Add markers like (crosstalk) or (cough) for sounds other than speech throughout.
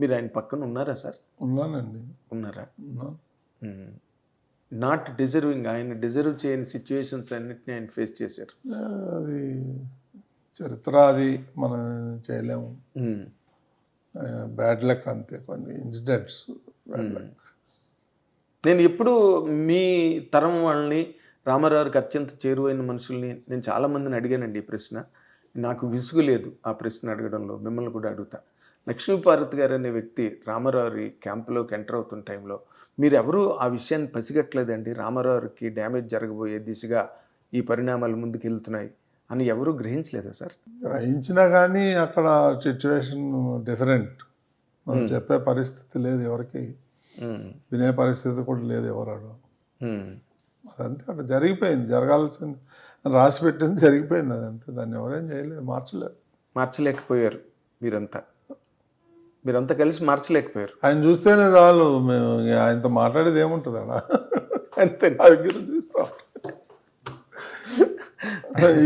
మీరు ఆయన పక్కన ఉన్నారా సార్? ఉన్నానండి. ఉన్నారా? నాట్ డిజర్వింగ్ ఆయన డిజర్వ్ చేయని సిచ్యువేషన్స్ అన్నిటిని ఆయన ఫేస్ చేశారు. అది చరిత్ర అది మనం చేయలేము. బ్యాడ్ లక్ అంతే కొన్ని ఇన్సిడెంట్స్ బ్యాడ్ లక్ నేను ఎప్పుడు మీ తరం వాళ్ళని రామారావుకి అత్యంత చేరువైన మనుషుల్ని నేను చాలామందిని అడిగానండి ఈ ప్రశ్న. నాకు విసుగు లేదు ఆ ప్రశ్న అడగడంలో మిమ్మల్ని కూడా అడుగుతా. లక్ష్మీపార్వతి గారు అనే వ్యక్తి రామారావు క్యాంపులోకి ఎంటర్ అవుతున్న టైంలో మీరు ఎవరు ఆ విషయాన్ని పసిగట్టలేదండి. రామారావుకి డ్యామేజ్ జరగబోయే దిశగా ఈ పరిణామాలు ముందుకు వెళ్తున్నాయి అని ఎవరూ గ్రహించలేదా సార్? గ్రహించినా కానీ అక్కడ సిచ్యువేషన్ డిఫరెంట్. మనం చెప్పే పరిస్థితి లేదు ఎవరికి. వినే పరిస్థితి కూడా లేదు ఎవరాడు. అదంతే అక్కడ జరిగిపోయింది. జరగాల్సింది రాసి పెట్టింది జరిగిపోయింది అదంతే. దాన్ని ఎవరేం చేయలేదు మార్చలేదు. మార్చలేకపోయారు మీరంతా. మీరంతా కలిసి మార్చలేకపోయారు. ఆయన చూస్తేనే చాలు మేము ఆయనతో మాట్లాడేది ఏముంటుంది అక్కడ అంతే దగ్గర చూస్తాం.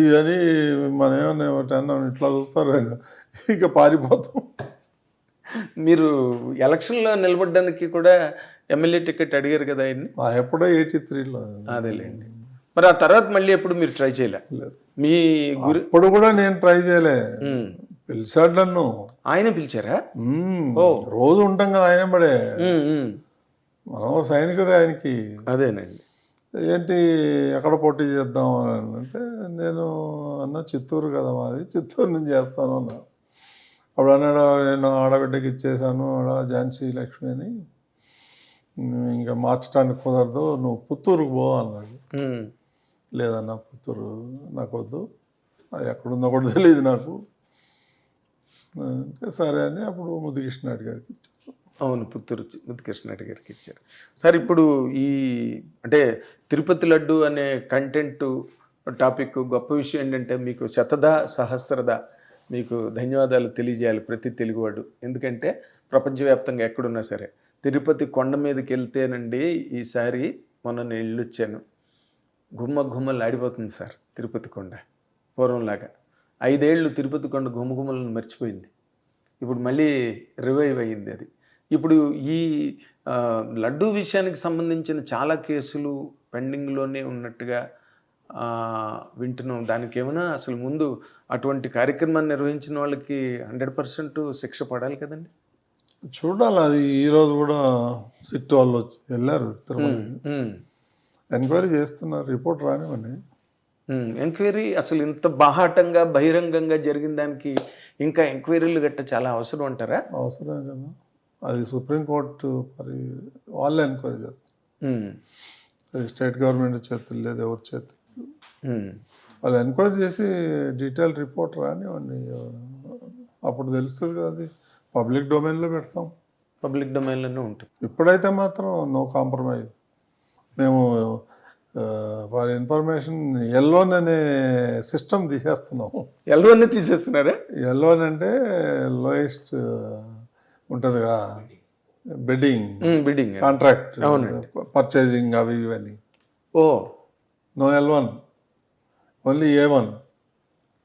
ఇవన్నీ మనం ఏమన్నా ఇట్లా చూస్తారు ఇక పారిపోతాం. మీరు ఎలక్షన్లో నిలబడడానికి కూడా ఎమ్మెల్యే టికెట్ అడిగారు కదా ఆయన్ని? ఎప్పుడో ఎయిటీ త్రీలో అదేలేండి. మరి ఆ తర్వాత మళ్ళీ ఎప్పుడు మీరు ట్రై చేయలే? మీ గురి అప్పుడు కూడా నేను ట్రై చేయలే. పిలిచాడు నన్ను. ఆయన పిలిచారా. రోజు ఉంటాం కదా ఆయన పడే. మనం సైనికుడు ఆయనకి. అదేనండి. ఏంటి ఎక్కడ పోటీ చేద్దాం అని అంటే నేను అన్న చిత్తూరు కదా మాది చిత్తూరు నుంచి చేస్తాను అన్నా. అప్పుడు అన్నాడు నేను ఆడబిడ్డకి ఇచ్చేసాను ఆడ ఝాన్సీ లక్ష్మి అని "నువ్వు ఇంకా మార్చడానికి కుదరదు నువ్వు పుత్తూరుకు పో అన్నాడు. లేదన్న పుత్తూరు నాకు వద్దు. అది ఎక్కడుందో కూడా తెలియదు నాకు. సరే అని అప్పుడు ముద్దుకృష్ణ గారికి ఇచ్చారు. అవును పుత్తూరు చి- గారికి ఇచ్చారు. సార్ ఇప్పుడు ఈ అంటే తిరుపతి లడ్డు అనే కంటెంట్ టాపిక్ గొప్ప విషయం ఏంటంటే మీకు శతద సహస్రద మీకు ధన్యవాదాలు తెలియజేయాలి ప్రతి తెలుగువాడు. ఎందుకంటే ప్రపంచవ్యాప్తంగా ఎక్కడున్నా సరే తిరుపతి కొండ మీదకి వెళ్తేనండి ఈసారి మొన్న నేను వెళ్ళొచ్చాను గుమ్మ గుమ్మలు ఆడిపోతుంది సార్ తిరుపతి కొండ పూర్వంలాగా. ఐదేళ్ళు తిరుపతి కొండ గుమ్మగుమ్మలను మర్చిపోయింది. ఇప్పుడు మళ్ళీ రివైవ్ అయ్యింది అది. ఇప్పుడు ఈ లడ్డూ విషయానికి సంబంధించిన చాలా కేసులు పెండింగ్లోనే ఉన్నట్టుగా వింటున్నాం. దానికి ఏమైనా అసలు ముందు అటువంటి కార్యక్రమాన్ని నిర్వహించిన వాళ్ళకి హండ్రెడ్ పర్సెంట్ శిక్ష పడాలి కదండి? చూడాలి. అది ఈరోజు కూడా సిట్ వాళ్ళు వచ్చి వెళ్ళారు తిరుమలకి ఎంక్వైరీ చేస్తున్నారు. రిపోర్ట్ రానివ్వండి. ఎంక్వైరీ అసలు ఇంత బాహాటంగా బహిరంగంగా జరిగిన దానికి ఇంకా ఎంక్వైరీలు గట్ట చాలా అవసరం అంటారా? అవసరమే కదా. అది సుప్రీంకోర్టు మరి వాళ్ళే ఎంక్వైరీ చేస్తారు. అది స్టేట్ గవర్నమెంట్ చేతులు లేదు ఎవరి చేతులు. వాళ్ళు ఎంక్వైరీ చేసి డీటెయిల్ రిపోర్ట్ రానివ్వండి అప్పుడు తెలుస్తుంది కదా అది. పబ్లిక్ డొమైన్లో పెడతాం. పబ్లిక్ డొమైన్లోనే ఉంటుంది. ఇప్పుడైతే మాత్రం నో కాంప్రమైజ్. మేము ఫర్ ఇన్ఫర్మేషన్ ఎల్లోన్ అనే సిస్టమ్ తీసేస్తున్నాము. ఎల్వన్నీ తీసేస్తున్నారా? ఎల్లోన్ అంటే లోయెస్ట్ ఉంటుందిగా బెడ్డింగ్ బిడ్డింగ్. కాంట్రాక్ట్. పర్చేజింగ్ అవి ఇవన్నీ. ఓ. No L one only A one.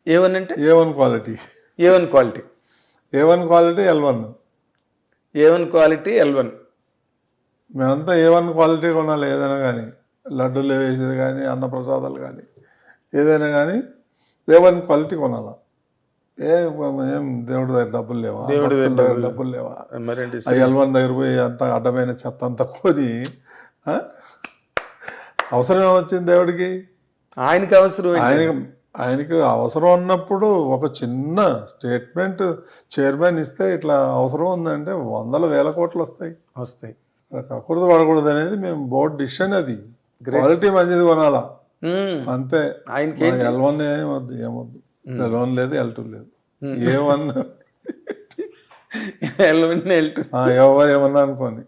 A one అంటే? A one quality. A one quality. A one quality L one. A one quality L one. మేమంతా A one quality కొనాలి ఏదైనా కానీ. లడ్డూలు వేసేది కానీ అన్నప్రసాదాలు కానీ ఏదైనా కానీ ఏ వన్ క్వాలిటీ కొనాలా? ఏ ఏం దేవుడి దగ్గర డబ్బులు లేవా? దేవుడి దగ్గర డబ్బులు లేవా? మరేంటి ఆ ఎల్ వన్ దగ్గర పోయి అంత అడ్డమైన చెత్త అంతా కొని? అవసరం ఏమొచ్చింది దేవుడికి? ఆయనకి అవసరం? ఆయనకి ఆయనకి అవసరం ఉన్నప్పుడు ఒక చిన్న స్టేట్మెంట్ చైర్మన్ ఇస్తే ఇట్లా అవసరం ఉందంటే వందల వేల కోట్లు వస్తాయి. వస్తాయి. కకూడదు పడకూడదు అనేది మేము బోర్డు డిసిషన్ అది. క్వాలిటీ మంచిది కొనాలా? మ్మ్. అంతే. ఆయనకి ఎల్ వన్ ఏమొద్దు ఏమొద్దు. ఎల్ వన్ లేదు ఎల్ టూ లేదు. A one L one L two ఎవరు ఏమన్నా అనుకోని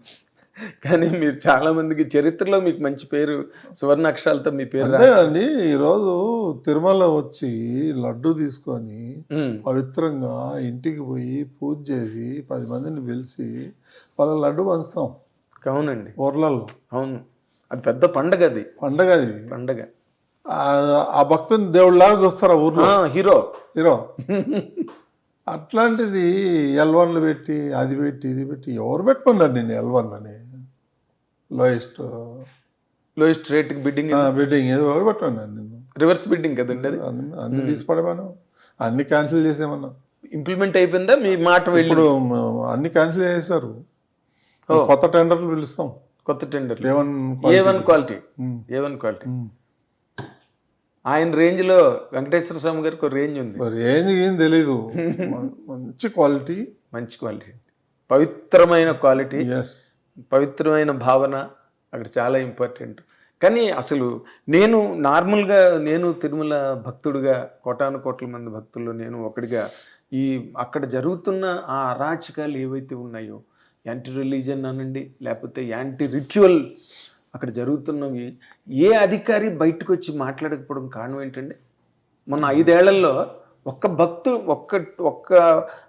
కానీ మీరు చాలా మందికి చరిత్రలో మీకు మంచి పేరు సువర్ణ అక్షరాలతో మీ పేరు అండి. ఈరోజు తిరుమల వచ్చి లడ్డు తీసుకొని. పవిత్రంగా ఇంటికి పోయి పూజ చేసి పది మందిని పిలిచి వాళ్ళ లడ్డు పంచుతాం. అవునండి. ఊర్లలో. అవును. అది పెద్ద పండగ అది. పండగ అది. పండగ. ఆ- భక్తుని దేవుడిలాగా చూస్తారు ఆ ఊర్లో. హీరో. హీరో. అట్లాంటిది ఎల్ వన్లు పెట్టి అది పెట్టి ఇది పెట్టి ఎవరు పెట్టుకున్నారు నేను ఎల్ వన్ అని? Lowest. Lowest rate bidding bidding ఏదో? ఎవరు పెట్టుకున్నారు నేను రివర్స్ బిడ్డింగ్ కదండి అది? అన్ని అన్ని తీసి పడేవాను అన్ని క్యాన్సిల్ చేసేమన్నా. ఇంప్లిమెంట్ అయిపోయిందా? మీ మాట వెళ్ళి అన్ని క్యాన్సిల్ ఓ. కొత్త టెండర్లు పిలుస్తాం. కొత్త tender A one quality A one quality ఆయన రేంజ్లో వెంకటేశ్వర స్వామి గారికి ఒక రేంజ్ ఉంది. ఏంది ఏం తెలీదు. (laughs) మంచి క్వాలిటీ. మంచి క్వాలిటీ. పవిత్రమైన క్వాలిటీ. పవిత్రమైన భావన అక్కడ చాలా ఇంపార్టెంట్. కానీ అసలు నేను నార్మల్గా నేను తిరుమల భక్తుడిగా కోటాను కోట్ల మంది భక్తుల్లో నేను ఒకడిగా ఈ అక్కడ జరుగుతున్న ఆ అరాచకాలు ఏవైతే ఉన్నాయో యాంటీ రిలీజన్ అనండి లేకపోతే యాంటీ రిచువల్స్ అక్కడ జరుగుతున్నవి. ఏ అధికారి బయటకు వచ్చి మాట్లాడకపోవడం కారణం ఏంటండి? మొన్న ఐదేళ్ళలో ఒక్క భక్తు ఒక్క ఒక్క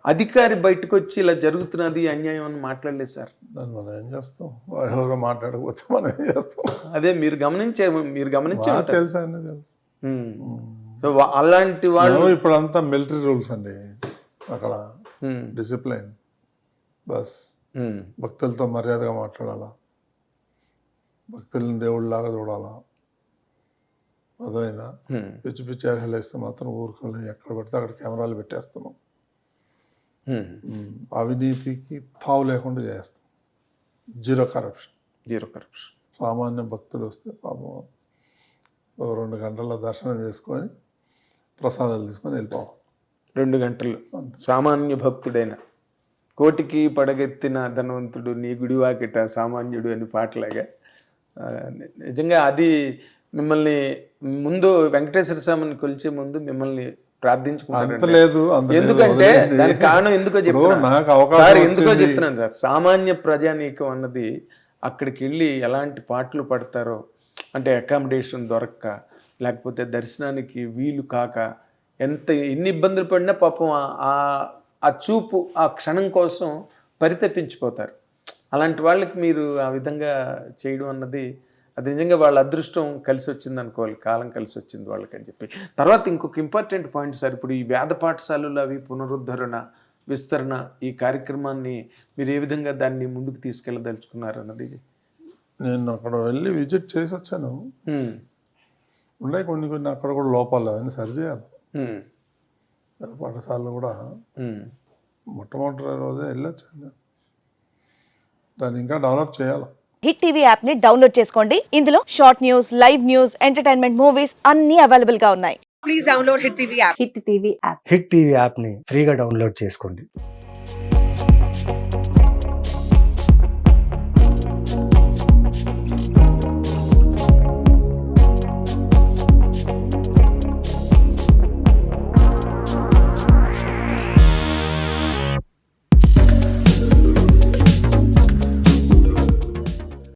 అధికారి బయటకు వచ్చి ఇలా జరుగుతున్నది అన్యాయం అని మాట్లాడలేదు సార్. దాన్ని మనం ఏం చేస్తాం? వాడు ఎవరో మాట్లాడకపోతే మనం ఏం చేస్తాం? అదే మీరు గమనించే మీరు గమనించే. తెలుసు అన్నీ తెలుసు. అలాంటి వాళ్ళు ఇప్పుడు అంతా మిలిటరీ రూల్స్ అండి. అక్కడ డిసిప్లైన్. బస్. భక్తులతో మర్యాదగా మాట్లాడాలా? భక్తులను దేవుళ్ళలాగా చూడాలా? అదైనా పిచ్చి పిచ్చి వేషాలు వేస్తే మాత్రం ఊరుకోలే. ఎక్కడ పడితే అక్కడ కెమెరాలు పెట్టేస్తున్నాం. అవినీతికి తావు లేకుండా చేస్తాం. Zero corruption. Zero corruption. సామాన్య భక్తులు వస్తే పాపం రెండు గంటల దర్శనం చేసుకొని ప్రసాదాలు తీసుకొని వెళ్ళిపోవాలి. రెండు గంటలు. సామాన్య భక్తుడైన. కోటికి పడగెత్తిన ధనవంతుడు నీ గుడివాకిట సామాన్యుడు అని పాటలాగా నిజంగా అది మిమ్మల్ని ముందు వెంకటేశ్వర స్వామిని కొలిచే ముందు మిమ్మల్ని ప్రార్థించుకుంటారు ఎందుకంటే. దానికి కారణం ఎందుకో ఇప్పుడు చెప్తున్నా నాకు అవకాశం సార్ ఎందుకో. చెప్తున్నాను సార్ సామాన్య ప్రజానీకం అన్నది అక్కడికి వెళ్ళి ఎలాంటి పాటలు పడతారో అంటే అకామిడేషన్ దొరక్క లేకపోతే దర్శనానికి వీలు కాక ఎంత ఎన్ని ఇబ్బందులు పడినా పాపం ఆ- ఆ చూపు ఆ క్షణం కోసం పరితపించిపోతారు. అలాంటి వాళ్ళకి మీరు ఆ విధంగా చేయడం అన్నది అది నిజంగా వాళ్ళ అదృష్టం కలిసి వచ్చింది అనుకోవాలి కాలం కలిసి వచ్చింది వాళ్ళకి అని చెప్పి. తర్వాత ఇంకొక ఇంపార్టెంట్ పాయింట్ సార్ ఇప్పుడు ఈ వేద పాఠశాలలు అవి పునరుద్ధరణ విస్తరణ ఈ కార్యక్రమాన్ని మీరు ఏ విధంగా దాన్ని ముందుకు తీసుకెళ్ళదలుచుకున్నారు అన్నది? నేను అక్కడ వెళ్ళి విజిట్ చేసి వచ్చాను. ఉన్నాయి కొన్ని కొన్ని అక్కడ కూడా లోపాలు అవన్నీ సరిచేయాలి పాఠశాలలో కూడా. మొట్టమొదటి రోజే వెళ్ళొచ్చాను దాన్ని ఇంకా డెవలప్ చేయాలి. హిట్ టీవీ యాప్ని డౌన్లోడ్ చేసుకోండి. ఇందులో short news live news entertainment movies అన్ని అవైలబుల్గా ఉన్నాయి. Please download Hit TV app. Hit TV app Hit TV యాప్ని ఫ్రీగా డౌన్లోడ్ చేసుకోండి.